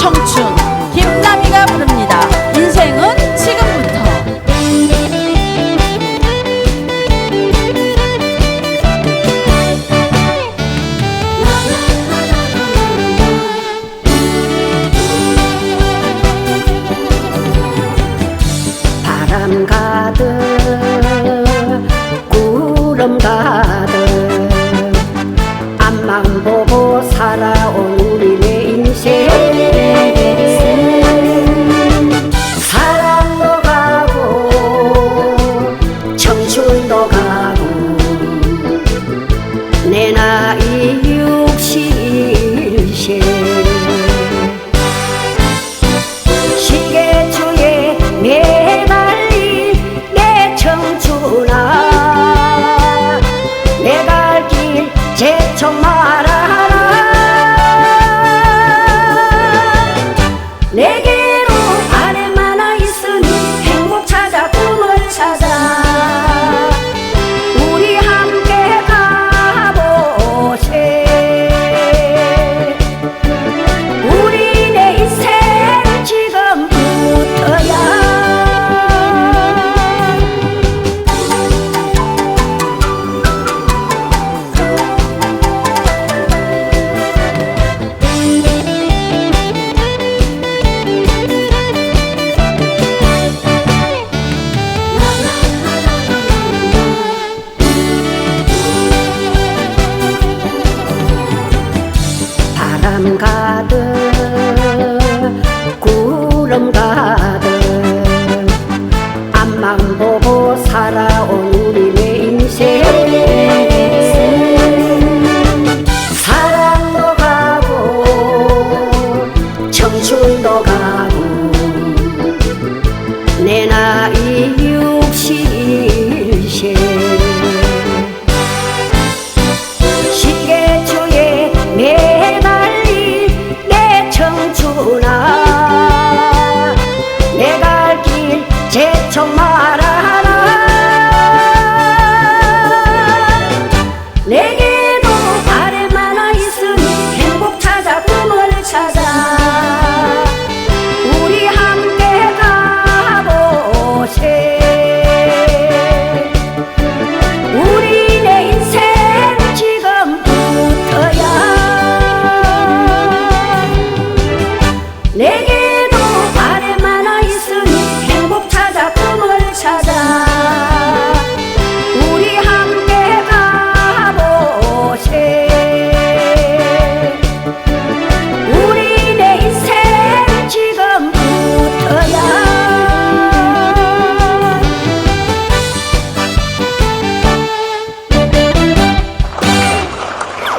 청춘 김남희가 부릅니다. 인생은 지금부터 바람 가득 구름 가득 앞만 보고 살아온 ねない 산 가득 구름 가득. 앞만 보고 살아온 우리의 인생. 사랑도 가고 청춘도